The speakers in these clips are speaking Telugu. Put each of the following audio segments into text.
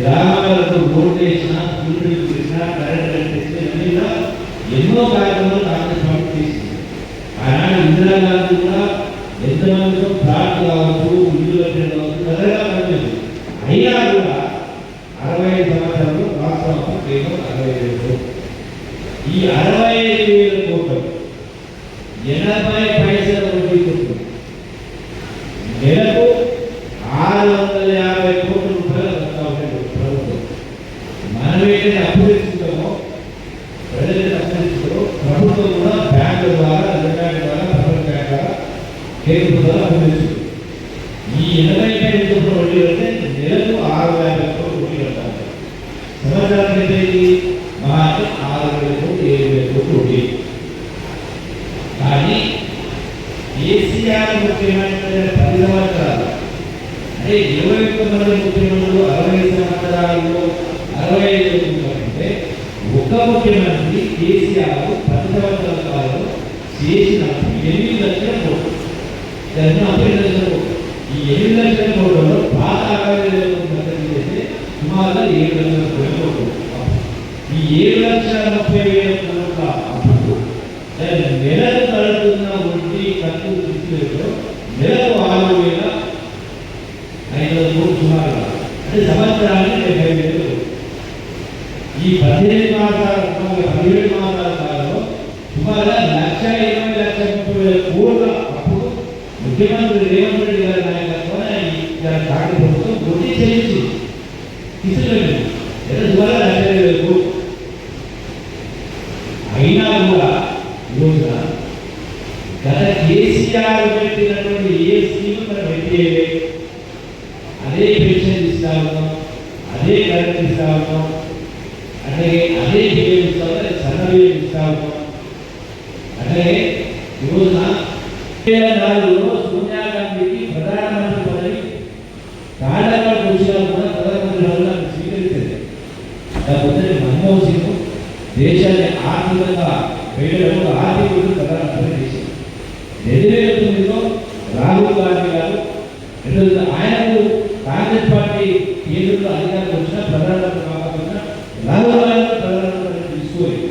గ్రామాలకు రోడ్డు వేసిన సూర్యుడు కృష్ణ కరెంట్ కట్టిస్తే ఇవన్నీ ఎన్నో కార్యక్రమాలు కాంగ్రెస్ పార్టీ చేసింది. ఆనాడు ఇందిరాగాంధీ కూడా ఎంతమందితో ఫ్లాట్ కావచ్చు ఇల్లు కట్టడం కావచ్చు పెద్దగా పనిచేసింది అయినా కూడా అరవై ఐదు సంవత్సరాలు రాష్ట్రం కేవలం అరవై ఐదు ఈ అరవై ఐదు వేల కోట్లు ఎనభై పైసల వడ్డీ కొట్టు నెలకు ఆరు వందల యాభై కోట్ల రూపాయలు వస్తా ఉంటాయి ప్రభుత్వం మనం ఏదైతే అప్పు తెచ్చుకుంటామో ప్రజలు అప్పు తెచ్చుకోవడం ప్రభుత్వం కూడా బ్యాంకుల ద్వారా రిజర్వ్ బ్యాంక్ ద్వారా ప్రపంచ బ్యాంక్ ద్వారా కేంద్ర ద్వారా ఈ ఎనభై ఐదు వడ్డీ అంటే నెలకు ఆరు యాభై కోట్ల వడ్డీ కట్టాలి. సంవత్సరానికి అయితే ఇది మహా ఆరు వేల కోట్లు ఏడు వేల కోట్లు వడ్డీ. కానీ కేసీఆర్ ముఖ్యమంత్రి పది సంవత్సరాలు. అంటే ఇరవై ఒక్క మంది ముఖ్యమంత్రులు అరవై సంవత్సరాల్లో అరవై ఐదు అంటే ఒక ముఖ్యమంత్రి కేసీఆర్ పది సంవత్సరాల కాలంలో చేసిన ఎనిమిది లక్షల కోట్లు. జరిగిన అప్పుడు ఈ ఏడు లక్షల కోట్లలో పాత అరవై వేల సుమారుగా ఏడు లక్షల కోట్లు ఈ ఏడు లక్షల ముప్పై వేల కోట్ల అప్పుడు దాని నెలకు కడుతున్న వడ్డీ ఖర్చు తీసుకునేలో నెలకు ఆరు వేల ఐదు వందల కోట్లు సుమారుగా. అంటే సంవత్సరానికి డెబ్బై వేలు ఈ పదిహేను మాసాల పదిహేడు మాసాల కాలంలో సుమారుగా లక్ష ముఖ్యమంత్రి రేవంత్ రెడ్డి గారి నాయకత్వం ఈ కాంగ్రెస్ ప్రభుత్వం పోటీ చేయించి తీసుకెళ్ళింది ఎంత సుమారుగా అయినా కూడా ఈరోజున గత కేసీఆర్ పెట్టినటువంటి ఏ స్కీమ్ మనం పెట్టేయలే అదే పెన్షన్ ఇస్తా ఉన్నాం అదే కరెంట్ ఇస్తా ఉన్నాం అలాగే అదే బియ్యం ఇస్తా ఉన్నాం అదే సన్న బియ్యం ఇస్తా ఉన్నాం. అలాగే ఈరోజున నాలుగులో సోనియా గాంధీకి ప్రధానమంత్రి పదవి కాండగాడు వచ్చినా కూడా ప్రధానమంత్రి స్వీకరించింది లేకపోతే మన్మోహన్ సింగ్ దేశాన్ని ఆర్థికంగా వేయడంలో ఆర్థిక ప్రధానమంత్రి చేసింది రెండు వేల తొమ్మిదిలో రాహుల్ గాంధీ గారు రెండు కాంగ్రెస్ పార్టీ కేంద్రంలో అధికారం వచ్చిన ప్రధానమంత్రి కాకపోయినా రాహుల్ గాంధీ ప్రధానమంత్రి తీసుకోలేదు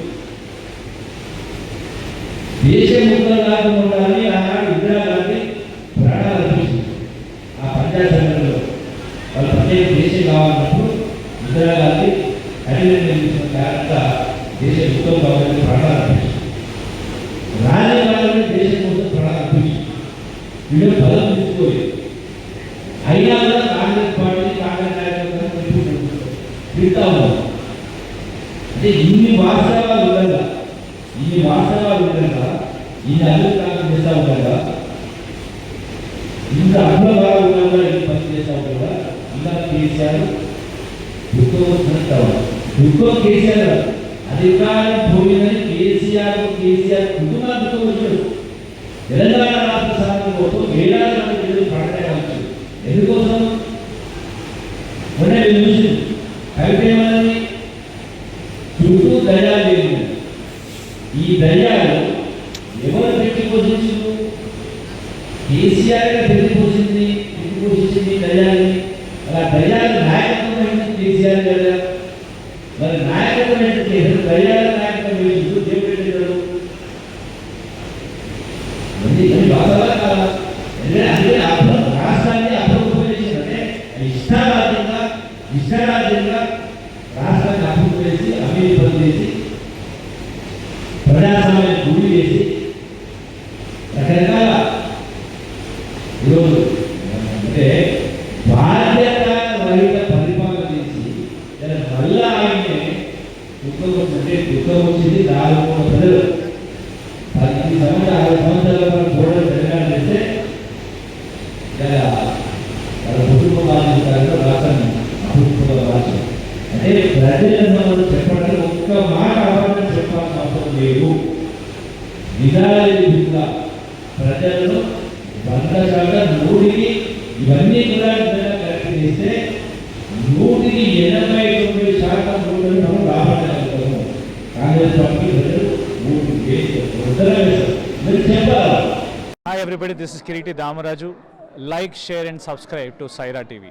దేశం ముక్కలు కాకుండా ఉండాలని ఆనాడు ఇందిరాగాంధీ ప్రాణాలు అర్పించింది ఆ పంచాయత్ సంఘటనలో వాళ్ళ ప్రత్యేక దేశం కావాలన్నప్పుడు ఇందిరాగాంధీ అడిగిన నిర్మించిన కారణంగా దేశం ముక్కలు కావాలని ప్రాణాలు రాని వాళ్ళని దేశం కోసం ప్రాణాలు అర్పించింది. వీళ్ళు బలం తీసుకోలేదు. అయినా కూడా కాంగ్రెస్ పార్టీ కాంగ్రెస్ నాయకులు తింటా ఉన్నారు. అంటే ఇన్ని వాస్తవాలు ఉండగా ఇన్ని వాస్తవాలు ఉండగా ఇన్ని అభిప్రాయాలు చేస్తూ ఉండగా ఇంత అనుభవాలు ఉండగా ఇన్ని పని చేస్తూ ఉండగా ఇలా కేసీఆర్ దుఃఖం వస్తున్నట్టు దుఃఖం కేసీఆర్ అధికారం పోయిందని కేసీఆర్ కేసీఆర్ కుటుంబాలతో దుఃఖం వచ్చాడు తెలంగాణ రాష్ట్ర సాధన కోసం వేలాది మంది ప్రజలు ప్రకటన కావచ్చు ఎందుకోసం? మొన్న చూసి కవిత ఏమన్నది? చుట్టూ దయా లేదు ఈ దయాలు ఎవరు పెట్టి పోషించు కేసీఆర్ పెట్టి పోషించారు పెట్టి పోషించింది దయాన్ని అలా దయాలు నాయకత్వం వహించింది కేసీఆర్ కదా మరి నాయకత్వం ఏంటంటే దయాల నాయకత్వం వహించు దేవుడు ఏంటాడు ఉంది ఇది వాస్తవాలా కాదా అంటే అదే అప్పుడు రాష్ట్రాన్ని అభివృద్ధి చేసిందంటే ఇష్టారాజ్యంగా ఇష్టారాజ్యంగా రాష్ట్రాన్ని అభివృద్ధి చేసి అభివృద్ధి చేసి ప్రజాస్వామ్యం గుడి చేసి రకరకాల ఈరోజు అంటే బాధ్యత రహిత పరిపాలన చేసి మళ్ళా వల్ల ఆయనే దుఃఖం వచ్చింది దుఃఖం వచ్చింది దాదాపు ప్రజలు. పద్దెనిమిది సంవత్సరాలు ఆరు సంవత్సరాల వరకు కూడా తెలంగాణ చేస్తే ఇలా వాళ్ళ కుటుంబ బాధ్యతలో రాష్ట్రాన్ని అభివృద్ధి భాష అంటే ప్రజలను చెప్పడానికి ఒక్క మాట అబద్ధం చెప్పాల్సిన అవసరం లేదు నిజాలు ప్రజలను వంద శాతం నూటికి ఇవన్నీ కూడా కరెక్ట్ చేస్తే నూటికి ఎనభై తొమ్మిది శాతం ఓట్లను మనం రాబట్టగలుగుతాము. కాంగ్రెస్ పార్టీ ప్రజలు చెప్పాలి? Hi everybody, this is Kiriti Damaraju. Like, share and subscribe to Saira TV.